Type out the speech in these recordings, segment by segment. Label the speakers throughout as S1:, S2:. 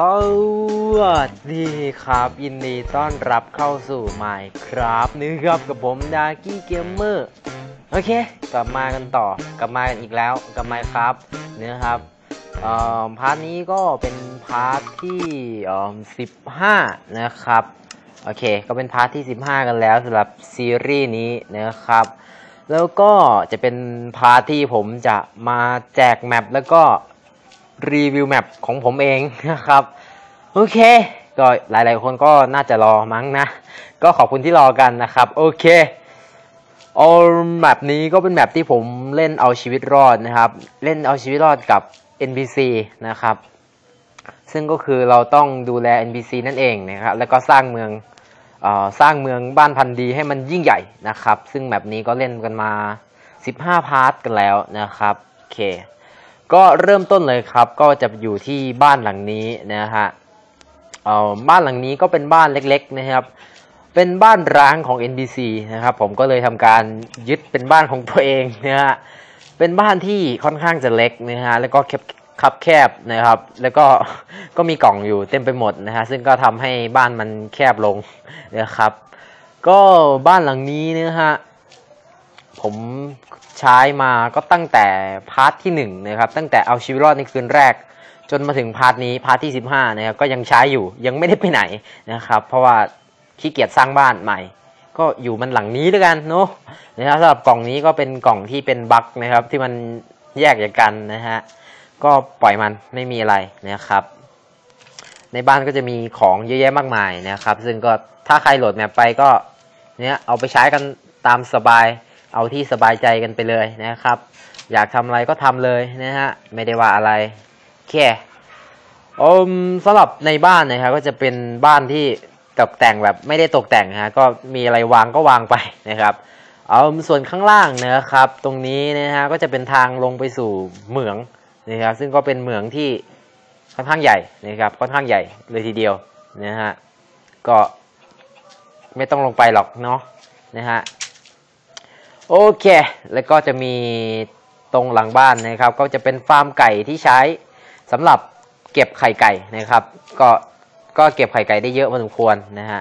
S1: สวัสดีครับยินดีต้อนรับเข้าสู่ไมค์ครับนี่ครับกับผมดากี้เกมเมอร์โอเค กลับมากันต่อกลับมากันอีกแล้วกับไมค์ครับเนื้อครับเอ่อพาร์ทนี้ก็เป็นพาร์ทที่เอ่อสิบห้านะครับโอเค ก็เป็นพาร์ทที่ 15 กันแล้วสำหรับซีรีส์นี้นะครับ แล้วก็จะเป็นพาร์ทที่ผมจะมาแจกแมปแล้วก็ รีวิวแมปของผมเองนะครับ โอเค ก็หลายๆคนก็น่าจะรอมั้งนะ ก็ขอบคุณที่รอกันนะครับ โอเคเอาแมปนี้ก็เป็นแมปที่ผมเล่นเอาชีวิตรอดนะครับ เล่นเอาชีวิตรอดกับ NPC นะครับ ซึ่งก็คือเราต้องดูแล NPC นั่นเองนะครับ แล้วก็สร้างเมืองออสร้างเมืองบ้านพันธุ์ดีให้มันยิ่งใหญ่นะครับ ซึ่งแมปนี้ก็เล่นกันมา 15 พาร์ทกันแล้วนะครับ โอเค ก็เริ่มต้นเลยครับ ก็จะอยู่ที่บ้านหลังนี้นะฮะเอ่อบ้านหลังนี้ก็เป็นบ้านเล็กๆนะครับ เป็นบ้านร้างของ NBC นะครับผมก็เลยทำการยึดเป็นบ้านของตัวเองนะฮะเป็นบ้านที่ค่อนข้างจะเล็กนะฮะแล้วก็แคบคับแคบนะครับ แล้วก็ก็มีกล่องอยู่เต็มไปหมดนะฮะซึ่งก็ทำให้บ้านมันแคบลงนะครับ ก็บ้านหลังนี้นะฮะ ผมใช้มาก็ตั้งแต่พาร์ทที่1นงนะครับตั้งแต่เอาชีวิตรอดในคืนแรก จนมาถึงพาร์ทนี้พาร์ทที่ 15นะครับก็ยังใช้อยู่ยังไม่ได้ไปไหนนะครับ เพราะว่าขี้เกียจสร้างบ้านใหม่ ก็อยู่มันหลังนี้ด้วยกันเนาะนะครับสำหรับกล่องนี้ก็เป็นกล่องที่เป็นบั๊กนะครับที่มันแยกจากกันนะฮะก็ปล่อยมันไม่มีอะไรนะครับ ในบ้านก็จะมีของเยอะแยะมากมายนะครับ ซึ่งก็ถ้าใครโหลดแมปไปก็เนี่ยเอาไปใช้กันตามสบาย เอาที่สบายใจกันไปเลยนะครับ อยากทำอะไรก็ทำเลยนะฮะไม่ได้ว่าอะไรแค่อมสำหรับในบ้านนะครับก็จะเป็นบ้านที่ตกแต่งแบบไม่ได้ตกแต่งฮะก็มีอะไรวางก็วางไปนะครับเอาส่วนข้างล่างนะครับ ตรงนี้นะฮะก็จะเป็นทางลงไปสู่เหมืองนะครับซึ่งก็เป็นเหมืองที่ค่อนข้างใหญ่นะครับค่อนข้างใหญ่เลยทีเดียวนะฮะก็ไม่ต้องลงไปหรอกเนาะนะฮะ โอเค แล้วก็จะมีตรงหลังบ้านนะครับ ก็จะเป็นฟาร์มไก่ที่ใช้สำหรับเก็บไข่ไก่นะครับ ก็ก็เก็บไข่ไก่ได้เยอะพอสมควรนะฮะ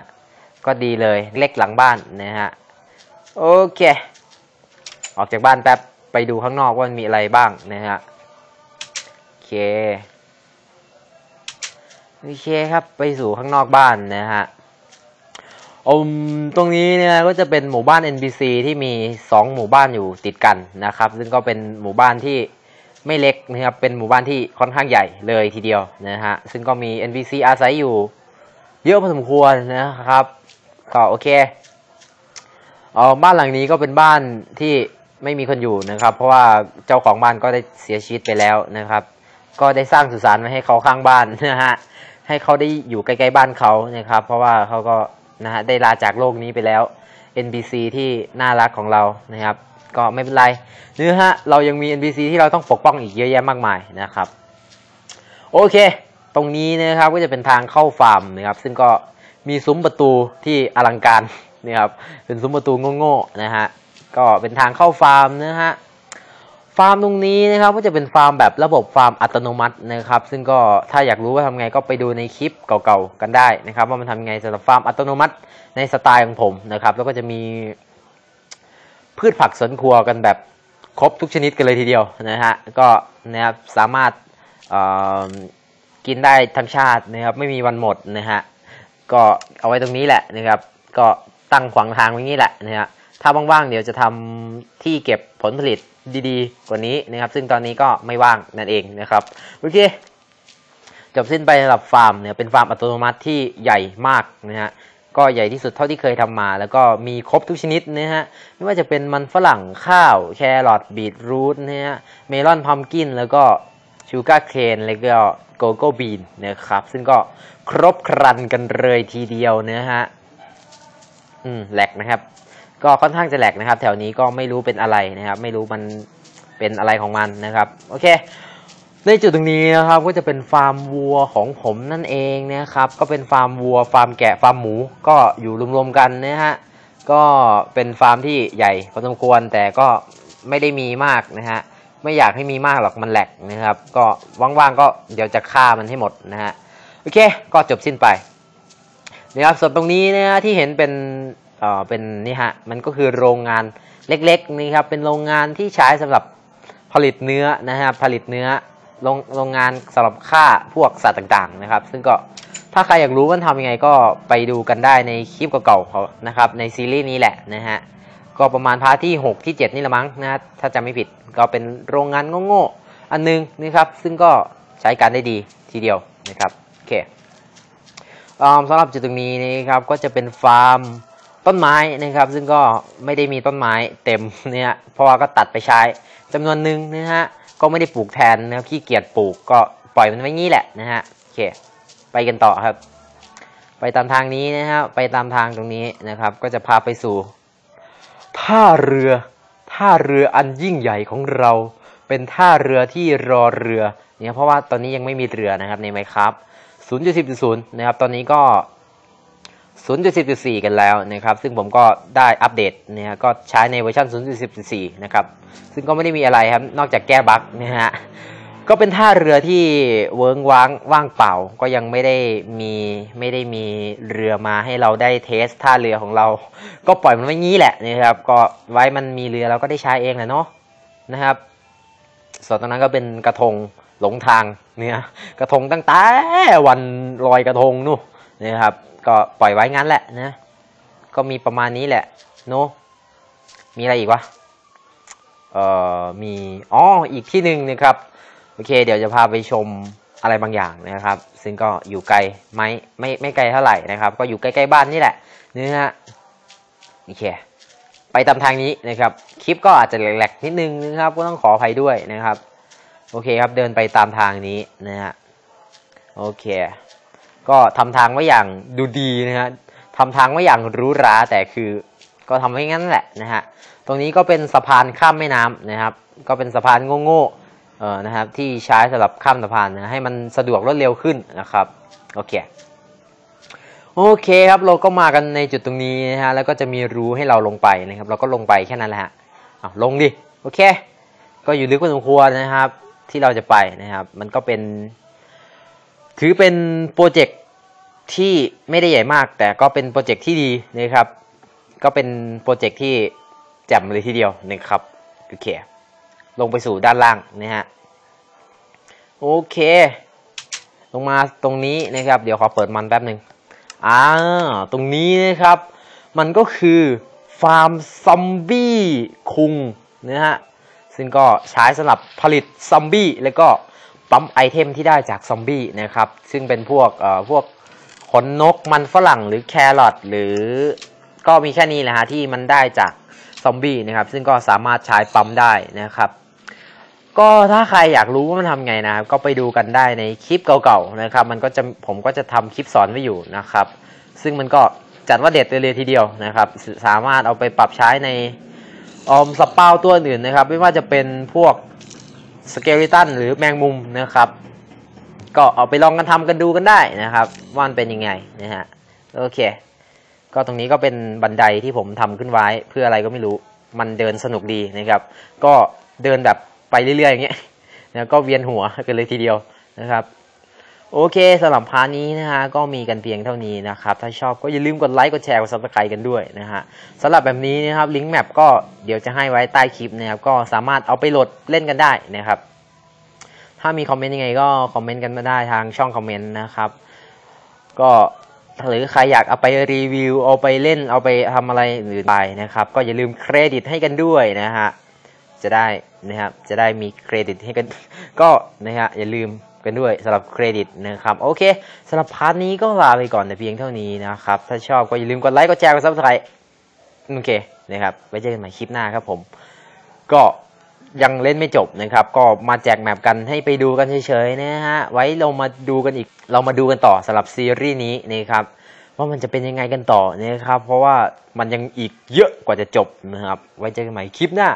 S1: ก็ดีเลยเล็กหลังบ้านนะฮะ โอเค ออกจากบ้านแป๊บไปดูข้างนอกว่ามันมีอะไรบ้างนะฮะ โอเค โอเคครับ ไปสู่ข้างนอกบ้านนะฮะ อมตรงนี้เนี่ยก็จะเป็นหมู่บ้าน NPC ที่มี 2 หมู่บ้านอยู่ติดกันนะครับ ซึ่งก็เป็นหมู่บ้านที่ไม่เล็กนะครับเป็นหมู่บ้านที่ค่อนข้างใหญ่เลยทีเดียวนะฮะซึ่งก็มี NPC อาศัยอยู่เยอะพอสมควรนะครับก็โอเคเออบ้านหลังนี้ก็เป็นบ้านที่ไม่มีคนอยู่นะครับ เพราะว่าเจ้าของบ้านก็ได้เสียชีวิตไปแล้วนะครับ ก็ได้สร้างสุสานไว้ให้เขาข้างบ้านนะฮะให้เขาได้อยู่ใกล้ๆบ้านเขานะครับ เพราะว่าเขาก็ นะฮะได้ลาจากโลกนี้ไปแล้ว NPC ที่น่ารักของเรานะครับ ก็ไม่เป็นไรเนื้อฮะเรายังมี NPC ที่เราต้องปกป้องอีกเยอะแยะมากมายนะครับ โอเค ตรงนี้นะครับก็จะเป็นทางเข้าฟาร์มนะครับ ซึ่งก็มีซุ้มประตูที่อลังการนะครับเป็นซุ้มประตูโง่ๆนะฮะก็เป็นทางเข้าฟาร์มนะฮะ ฟาร์มตรงนี้นะครับก็จะเป็นฟาร์มแบบระบบฟาร์มอัตโนมัตินะครับ ซึ่งก็ถ้าอยากรู้ว่าทำไงก็ไปดูในคลิปเก่าๆกันได้นะครับ ว่ามันทำไงสำหรับฟาร์มอัตโนมัติในสไตล์ของผมนะครับ แล้วก็จะมีพืชผักสวนครัวกันแบบครบทุกชนิดกันเลยทีเดียวนะฮะก็นะครับสามารถกินได้ทั้งชาตินะครับไม่มีวันหมดนะฮะก็เอาไว้ตรงนี้แหละนะครับ ก็ตั้งขวางทางไว้นี้แหละนะฮะถ้าว่างๆเดี๋ยวจะทำที่เก็บผลผลิต ดีๆ กว่านี้นะครับ ซึ่งตอนนี้ก็ไม่ว่างนั่นเองนะครับโอเคจบสิ้นไปสำหรับฟาร์มเนี่ยเป็นฟาร์มอัตโนมัติที่ใหญ่มากนะฮะก็ใหญ่ที่สุดเท่าที่เคยทำมา แล้วก็มีครบทุกชนิดนะฮะไม่ว่าจะเป็นมันฝรั่งข้าว แครอทบีทรูทนะฮะเมลอนพัมกินแล้วก็ชูการ์เคนแล้วก็โกโก้บีนนะครับ ซึ่งก็ครบครันกันเลยทีเดียวนะฮะอืมแหลกนะครับ ก็ค่อนข้างจะแหลกนะครับ แถวนี้ก็ไม่รู้เป็นอะไรนะครับ ไม่รู้มันเป็นอะไรของมันนะครับ โอเค ในจุดตรงนี้นะครับก็จะเป็นฟาร์มวัวของผมนั่นเองนะครับ ก็เป็นฟาร์มวัว ฟาร์มแกะ ฟาร์มหมู ก็อยู่รวมๆกันนะฮะ ก็เป็นฟาร์มที่ใหญ่พอสมควรแต่ก็ไม่ได้มีมากนะฮะ ไม่อยากให้มีมากหรอกมันแหลกนะครับ ก็ว่างๆก็เดี๋ยวจะฆ่ามันให้หมดนะฮะ โอเค ก็จบสิ้นไปนะครับส่วนตรงนี้นะที่เห็นเป็น เอ่อเป็นนี่ฮะมันก็คือโรงงานเล็กๆนี่ครับเป็นโรงงานที่ใช้สำหรับผลิตเนื้อนะครับผลิตเนื้อโรงโรงงานสำหรับฆ่าพวกสัตว์ต่างๆนะครับ ซึ่งก็ถ้าใครอยากรู้ว่าทำยังไงก็ไปดูกันได้ในคลิปเก่าๆเขานะครับในซีรีส์นี้แหละนะฮะก็ประมาณพาร์ทที่ 6 ที่ 7 นี่ละมั้งนะถ้าจำไม่ผิดก็เป็นโรงงานโง่ๆอันหนึงนะครับ ซึ่งก็ใช้การได้ดีทีเดียวนะครับโอเคสำหรับจุดตรงนี้นะครับก็จะเป็นฟาร์ม ต้นไม้นะครับ ซึ่งก็ไม่ได้มีต้นไม้เต็มเนี่ยเพราะว่าก็ตัดไปใช้จำนวนหนึ่งนะฮะก็ไม่ได้ปลูกแทนนะครับขี้เกียจปลูกก็ปล่อยมันไว้งี้แหละนะฮะโอเค ไปกันต่อครับ ไปตามทางนี้นะฮะไปตามทางตรงนี้นะครับ ก็จะพาไปสู่ท่าเรือท่าเรืออันยิ่งใหญ่ของเรา เป็นท่าเรือที่รอเรือเนี่ยเพราะว่าตอนนี้ยังไม่มีเรือนะครับในไมครับ0.10.0นะครับตอนนี้ก็ 0.10.4 กันแล้วนะครับซึ่งผมก็ได้อัปเดตนะฮะก็ใช้ในเวอร์ชัน0.10.4 นะครับซึ่งก็ไม่ได้มีอะไรครับนอกจากแก้บั๊กนะฮะก็เป็นท่าเรือที่เวิ้งว้างว่างเปล่า ก็ยังไม่ได้มีไม่ได้มีเรือมาให้เราได้เทสท่าเรือของเรา ก็ปล่อยมันไว้งี้แหละนะครับ ก็ไว้มันมีเรือเราก็ได้ใช้เองแหละเนาะนะครับ ส่วนตรงนั้นก็เป็นกระทงหลงทางเนี่ยกระทงตั้งแต่วันลอยกระทงนู่นนะครับ ก็ปล่อยไว้งั้นแหละนะ ก็มีประมาณนี้แหละเนมีอะไรอีกวะ เอ่อ มี อ๋อ อีกที่หนึ่งนะครับ โอเค เดี๋ยวจะพาไปชมอะไรบางอย่างนะครับ ซึ่งก็อยู่ไกลไหมไม่ไม่ไกลเท่าไหร่นะครับ ก็อยู่ใกล้ๆบ้านนี่แหละนะฮะโอเค ไปตามทางนี้นะครับ คลิปก็อาจจะแหลกๆนิดนึงนะครับ ก็ต้องขออภัยด้วยนะครับ โอเคครับ เดินไปตามทางนี้นะฮะ โอเค ก็ทำทางไว้อย่างดูดีนะฮะทำทางไว้อย่างรู้ราแต่คือ ก็ทำไว้งั้นแหละนะฮะตรงนี้ก็เป็นสะพานข้ามแม่น้ำนะครับ ก็เป็นสะพานโง่ๆเออนะครับ ที่ใช้สำหรับข้ามสะพานนะให้มันสะดวกรวดเร็วขึ้นนะครับโอเคโอเคครับเราก็มากันในจุดตรงนี้นะฮะแล้วก็จะมีรูให้เราลงไปนะครับ เราก็ลงไปแค่นั้นแหละฮะอ้าวลงดิโอเค ก็อยู่ลึกพอสมควรนะครับ ที่เราจะไปนะครับ มันก็เป็น ถือเป็นโปรเจกต์ที่ไม่ได้ใหญ่มาก แต่ก็เป็นโปรเจกต์ที่ดีนะครับ ก็เป็นโปรเจกต์ที่แจ่มเลยทีเดียวนะครับโอเคลงไปสู่ด้านล่างนะฮะโอเค ลงมาตรงนี้นะครับ เดี๋ยวขอเปิดมันแป๊บหนึ่งอ่าตรงนี้นะครับ มันก็คือฟาร์มซอมบี้คุงนะฮะซึ่งก็ใช้สำหรับผลิตซอมบี้แล้วก็ ปั๊มไอเทมที่ได้จากซอมบี้นะครับ ซึ่งเป็นพวกเอ่อพวกขนนกมันฝรั่งหรือแครอทหรือก็มีแค่นี้แหละฮะที่มันได้จากซอมบี้นะครับ ซึ่งก็สามารถใช้ปั๊มได้นะครับ ก็ถ้าใครอยากรู้ว่ามันทำไงนะครับก็ไปดูกันได้ในคลิปเก่าๆนะครับ มันก็จะผมก็จะทำคลิปสอนไว้อยู่นะครับ ซึ่งมันก็จัดว่าเด็ดเลยทีเดียวนะครับ สามารถเอาไปปรับใช้ในออมสเปาตัวอื่นนะครับ ไม่ว่าจะเป็นพวก สเกลิตันหรือแมงมุมนะครับ ก็เอาไปลองกันทำกันดูกันได้นะครับว่ามันเป็นยังไงนะฮะโอเค ก็ตรงนี้ก็เป็นบันไดที่ผมทำขึ้นไว้เพื่ออะไรก็ไม่รู้มันเดินสนุกดีนะครับ ก็เดินแบบไปเรื่อยๆอย่างเงี้ยแล้วก็เวียนหัวกันเลยทีเดียวนะครับ โอเคสำหรับพาร์ทนี้นะฮะก็มีกันเพียงเท่านี้นะครับ ถ้าชอบก็อย่าลืมกดไลค์กดแชร์กดซับสไครต์กันด้วยนะฮะสำหรับแบบนี้นะครับลิงก์แมปก็เดี๋ยวจะให้ไว้ใต้คลิปนะครับก็สามารถเอาไปโหลดเล่นกันได้นะครับ ถ้ามีคอมเมนต์ยังไงก็คอมเมนต์กันมาได้ทางช่องคอมเมนต์นะครับ ก็หรือใครอยากเอาไปรีวิวเอาไปเล่นเอาไปทำอะไรอื่นไปนะครับ ก็อย่าลืมเครดิตให้กันด้วยนะฮะจะได้นะครับจะได้มีเครดิตให้กันก็นะฮะอย่าลืม กันด้วยสำหรับเครดิตนะครับโอเคสำหรับพาร์ทนี้ก็ลาไปก่อนแต่เพียงเท่านี้นะครับ ถ้าชอบก็อย่าลืมกดไลค์กดแชร์กดซับสไครต์โอเคนะครับไว้เจอกันใหม่คลิปหน้าครับผม ก็ยังเล่นไม่จบนะครับ ก็มาแจกแมปกันให้ไปดูกันเฉยๆนะฮะไว้เรามาดูกันอีกเรามาดูกันต่อสำหรับซีรีส์นี้นะครับว่ามันจะเป็นยังไงกันต่อนะครับ เพราะว่ามันยังอีกเยอะกว่าจะจบนะครับ ไว้เจอกันใหม่คลิปหน้า